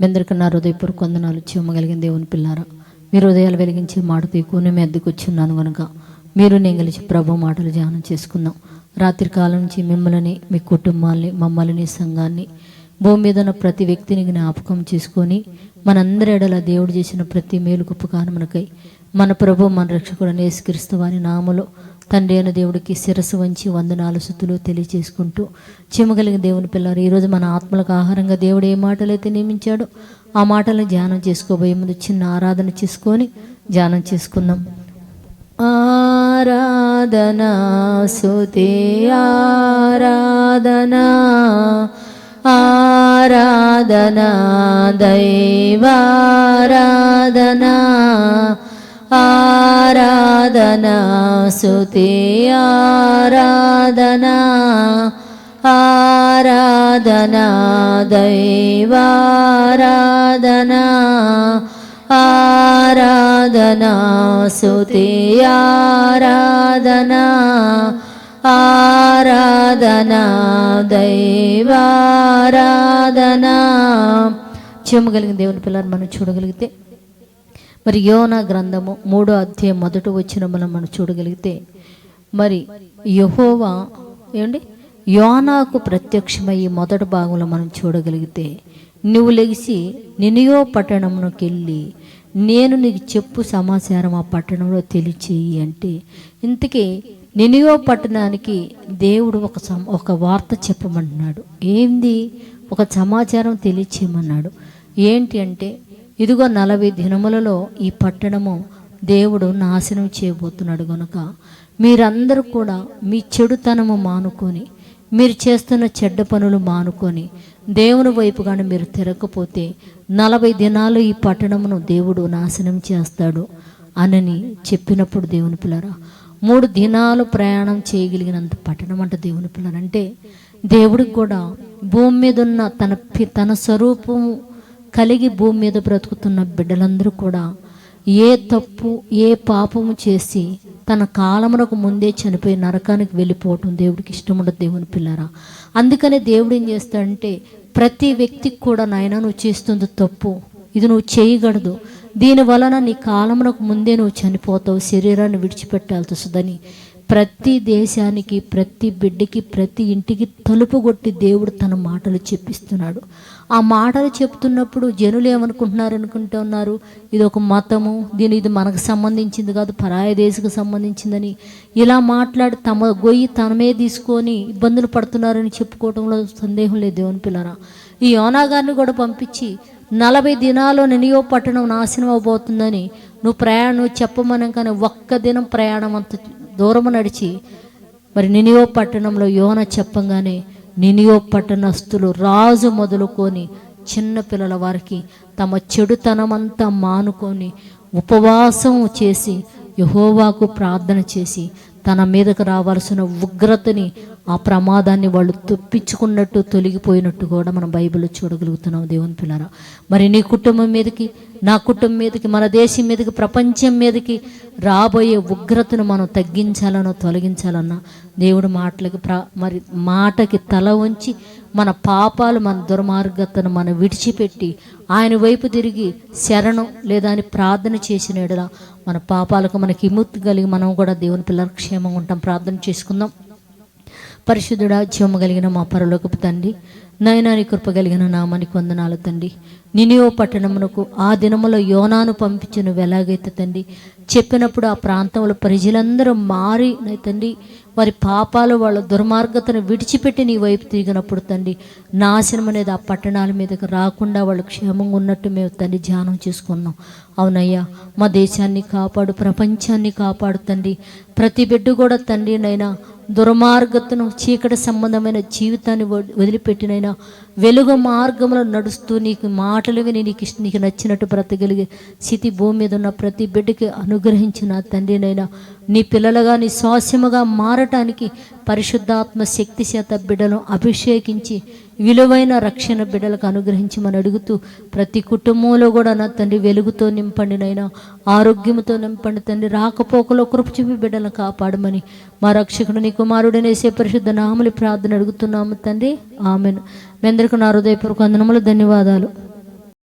మీ అందరికీ నా హృదయపూర్వక వందనాలు చేయమగలిగిన దేవుని పిల్లారా. మీరు హృదయాలు వెలిగించే మాటతో తీకుని మీ అద్దెకు కనుక మీరు నేను కలిసి ప్రభు మాటలు ధ్యానం చేసుకుందాం. రాత్రి కాలం నుంచి మిమ్మల్ని మీ కుటుంబాల్ని మమ్మల్ని సంఘాన్ని భూమి మీద ఉన్న ప్రతి వ్యక్తిని జ్ఞాపకం చేసుకొని మనందరి ఎడల దేవుడు చేసిన ప్రతి మేలుకు ఉపకారమునకై మన ప్రభు మన రక్షకుడు నేస్కరిస్తూ వారి నామలో తండ్రి అయిన దేవుడికి శిరస్సు వంచి వందనాలు సుతులు తెలియచేసుకుంటూ చెమగలిగిన దేవుని పిల్లలు ఈరోజు మన ఆత్మలకు ఆహారంగా దేవుడు ఏ మాటలైతే నియమించాడో ఆ మాటలను ధ్యానం చేసుకోబోయే ముందు చిన్న ఆరాధన చేసుకొని ధ్యానం చేసుకుందాం. ఆరాధనా సుతి ఆరాధనా ఆరాధనా దైవారాధనా. ఆరాధనా సుతే ఆరాధనా ఆరాధనా దైవారాధనా ఆరాధనా సుతే ఆరాధనా ఆరాధనా దైవారాధనా. చెమ్మగలిగిన దేవుని పిల్లలు మనం చూడగలిగితే మరి యోనా గ్రంథము మూడో అధ్యాయం మొదట వచ్చిన మనం మనం చూడగలిగితే మరి యహోవా ఏమండి? యోనాకు ప్రత్యక్షమయ్యి మొదటి భాగంలో మనం చూడగలిగితే నువ్వు లెగిసి నినియో పట్టణంలోకి వెళ్ళి నేను నీకు చెప్పు సమాచారం ఆ పట్టణంలో తెలియచేయి అంటే ఇంతకీ నినియో పట్టణానికి దేవుడు ఒక సమ ఒక వార్త చెప్పమంటున్నాడు. ఏంది? ఒక సమాచారం తెలియచేయమన్నాడు. ఏంటి అంటే ఇదిగో నలభై దినములలో ఈ పట్టణము దేవుడు నాశనం చేయబోతున్నాడు గనుక మీరందరూ కూడా మీ చెడుతనము మానుకొని మీరు చేస్తున్న చెడ్డ పనులు మానుకొని దేవుని వైపు కానీ మీరు తిరగకపోతే నలభై దినాలు ఈ పట్టణమును దేవుడు నాశనం చేస్తాడు అనని చెప్పినప్పుడు దేవుని పిల్లరా మూడు దినాలు ప్రయాణం చేయగలిగినంత పట్టణం అంట దేవుని పిల్లలు అంటే దేవుడికి కూడా భూమి మీద ఉన్న తన పి- తన స్వరూపము కలిగి భూమి మీద బ్రతుకుతున్న బిడ్డలందరూ కూడా ఏ తప్పు ఏ పాపము చేసి తన కాలమునకు ముందే చనిపోయి నరకానికి వెళ్ళిపోవటం దేవుడికి ఇష్టముండదు దేవుని పిల్లరా. అందుకనే దేవుడు ఏం చేస్తాడంటే ప్రతి వ్యక్తికి కూడా నాయన నువ్వు చేస్తుంది తప్పు ఇది నువ్వు చేయగలదు దీని వలన నీ కాలమునకు ముందే నువ్వు చనిపోతావు శరీరాన్ని విడిచిపెట్టాల్సి వస్తుందని ప్రతి దేశానికి ప్రతి బిడ్డకి ప్రతి ఇంటికి తలుపు కొట్టి దేవుడు తన మాటలు చెప్పిస్తున్నాడు. ఆ మాటలు చెప్తున్నప్పుడు జనులు ఏమనుకుంటున్నారు అనుకుంటూ ఉన్నారు? ఇది ఒక మతము దీని ఇది మనకు సంబంధించింది కాదు పరాయ దేశకు సంబంధించిందని. ఇలా మాట్లాడి తమ గొయ్యి తనమే తీసుకొని ఇబ్బందులు పడుతున్నారని చెప్పుకోవడంలో సందేహం లేదు దేవుని పిల్లరా. ఈ యోనా గారిని కూడా పంపించి నలభై దినాల్లో నినియో పట్టణం నాశనం అవబోతుందని నువ్వు ప్రయాణం చెప్పమనం కానీ ఒక్క దినం ప్రయాణం అంత దూరము నడిచి మరి నినియో పట్టణంలో యోన చెప్పంగానే నినియో పట్టణస్తులు రాజు మొదలుకొని చిన్నపిల్లల వారికి తమ చెడుతనమంతా మానుకొని ఉపవాసం చేసి యహోవాకు ప్రార్థన చేసి తన మీదకు రావాల్సిన ఉగ్రతని ఆ ప్రమాదాన్ని వాళ్ళు తప్పించుకున్నట్టు తొలగిపోయినట్టు కూడా మనం బైబిల్లో చూడగలుగుతున్నాం దేవుని పిల్లరా. మరి నీ కుటుంబం మీదకి నా కుటుంబం మీదకి మన దేశం మీదకి ప్రపంచం మీదకి రాబోయే ఉగ్రతను మనం తగ్గించాలనో తొలగించాలన్నా దేవుడు మాటలకి ప్ర మరి మాటకి తల ఉంచి మన పాపాలు మన దుర్మార్గతను మనం విడిచిపెట్టి ఆయన వైపు తిరిగి శరణం లేదా అని ప్రార్థన చేసిన ఎడల మన పాపాలకు మనకి విముక్తి కలిగి మనం కూడా దేవుని పిల్లల క్షేమంగా ఉంటాం. ప్రార్థన చేసుకుందాం. పరిశుద్ధుడా జీవము కలిగిన మా పరలోకపు తండ్రి నయనాని కృప కలిగిన నామానికి వందనాలు తండ్రి. నినియో పట్టణమునకు ఆ దినములో యోనాను పంపించిన ఎలాగైతే తండ్రి చెప్పినప్పుడు ఆ ప్రాంతంలో ప్రజలందరూ మారి తండ్రి వారి పాపాలు వాళ్ళ దుర్మార్గతను విడిచిపెట్టి నీ వైపు తిరిగినప్పుడు తండ్రి నాశనం అనేది ఆ పట్టణాల మీదకి రాకుండా వాళ్ళు క్షేమంగా ఉన్నట్టు మేము తండ్రి ధ్యానం చేసుకున్నాం. అవునయ్యా మా దేశాన్ని కాపాడు ప్రపంచాన్ని కాపాడు తండ్రి. ప్రతి బిడ్డ కూడా తండ్రి నైనా దుర్మార్గతను చీకటి సంబంధమైన జీవితాన్ని వదిలిపెట్టినైనా వెలుగు మార్గంలో నడుస్తూ నీకు మాటలు విని నీకు నీకు నచ్చినట్టు బ్రతకగలిగే స్థితి భూమి మీద ఉన్న ప్రతి బిడ్డకి అనుగ్రహించిన తండ్రినైనా నీ పిల్లలుగా నీ స్వాస్యముగా మారటానికి పరిశుద్ధాత్మ శక్తి చేత బిడ్డను అభిషేకించి విలువైన రక్షణ బిడ్డలకు అనుగ్రహించమని అడుగుతూ ప్రతి కుటుంబంలో కూడా నా తండ్రి వెలుగుతో నింపండి నైనా ఆరోగ్యంతో నింపండి తండ్రి. రాకపోకలో కృప చూపి బిడ్డలను కాపాడమని మా రక్షకుడు నీ కుమారుడనేసే పరిశుద్ధ నామలి ప్రార్థన అడుగుతున్నాము తండ్రి. ఆమెను. మీ అందరికీ నా హృదయపూర్వక వందనములు ధన్యవాదాలు.